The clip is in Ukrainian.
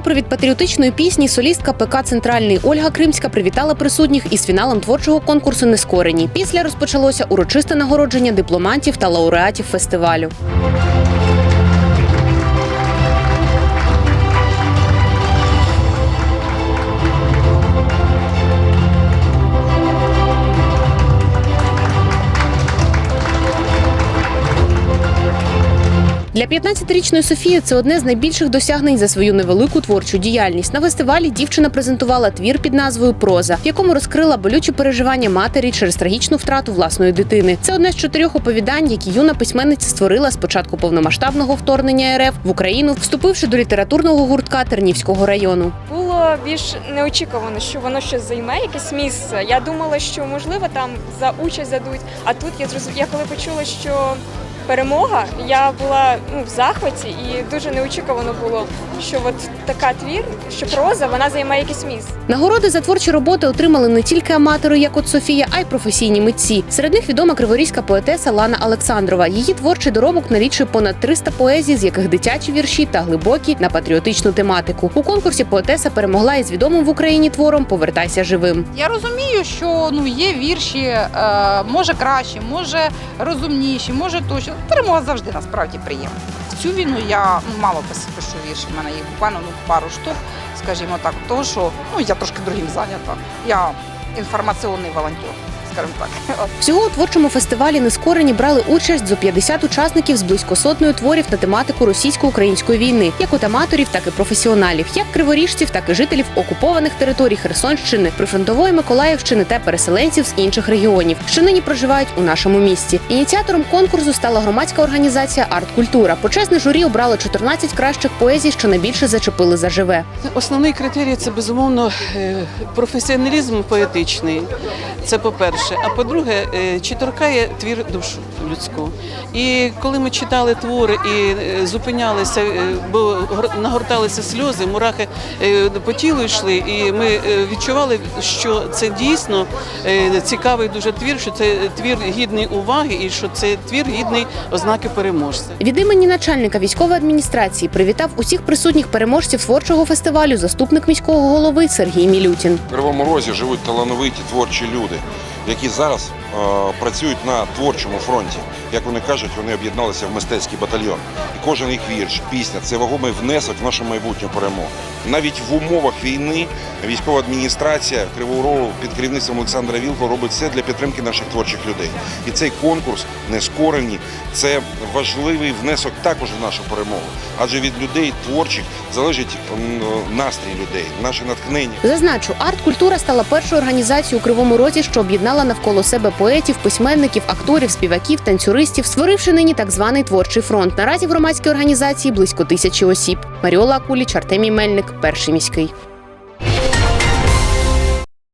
супровід патріотичної пісні солістка ПК Центральний Ольга Кримська привітала присутніх із фіналом творчого конкурсу Нескорені. Після розпочалося урочисте нагородження дипломантів та лауреатів фестивалю. Для 15-річної Софії це одне з найбільших досягнень за свою невелику творчу діяльність. На фестивалі дівчина презентувала твір під назвою Проза, в якому розкрила болючі переживання матері через трагічну втрату власної дитини. Це одне з чотирьох оповідань, які юна письменниця створила з початку повномасштабного вторгнення РФ в Україну, вступивши до літературного гуртка Тернівського району. Було більш неочікувано, що воно щось займе якесь місце. Я думала, що можливо там за участь дадуть. А тут я зрозуміла, я коли почула, що перемога, я була ну, в захваті і дуже неочікувано було, що от така твір, що проза, вона займає якесь місце. Нагороди за творчі роботи отримали не тільки аматори, як от Софія, а й професійні митці. Серед них відома криворізька поетеса Лана Олександрова. Її творчий доробок налічує понад 300 поезій, з яких дитячі вірші та глибокі на патріотичну тематику. У конкурсі поетеса перемогла із відомим в Україні твором Повертайся живим. Я розумію, що ну є вірші, е, може кращі, може розумніші, може тощо. Перемога завжди насправді приємна. Цю війну я ну, мало пишу вірші. в мене їх буквально ну, пару штук, скажімо так, тому що ну я трошки другим зайнята. Я інформаційний волонтер, скажімо так. Всього у творчому фестивалі Нескорені брали участь зо 50 учасників з близько сотнею творів на тематику російсько-української війни, як от аматорів, так і професіоналів, як криворіжців, так і жителів окупованих територій Херсонщини, прифронтової Миколаївщини та переселенців з інших регіонів, що нині проживають у нашому місті. Ініціатором конкурсу стала громадська організація Арт-Культура. Почесне журі обрало 14 кращих поезій, що найбільше зачепили за живе. Основний критерій це безумовно е, професіоналізм поетичний. Це по-перше. А по-друге, е, чи торкає твір душу людську. І коли ми читали твори і е, зупинялися, е, бо гор- нагорталися сльози, мурахи по тілу йшли, і ми відчували, що це дійсно цікавий дуже твір, що це твір гідний уваги і що це твір гідний ознаки переможця. Від імені начальника військової адміністрації привітав усіх присутніх переможців творчого фестивалю заступник міського голови Сергій Мілютін. В Кривому Розі живуть талановиті творчі люди, які зараз працюють на творчому фронті. Як вони кажуть, вони об'єдналися в мистецький батальйон. І кожен їх вірш, пісня це вагомий внесок в нашу майбутню перемогу. Навіть в умовах війни військова адміністрація Кривого Рогу під керівництвом Олександра Вілко робить все для підтримки наших творчих людей. І цей конкурс нескорені це важливий внесок також в нашу перемогу. Адже від людей творчих залежить настрій людей, наше натхнення. Зазначу, арт-культура стала першою організацією у Кривому Розі, що об'єднала навколо себе поетів, письменників, акторів, співаків, танцюристів, створивши нині так званий творчий фронт. Наразі в громадській організації близько тисячі осіб. Маріола Акуліч, Артемій Мельник, перший міський.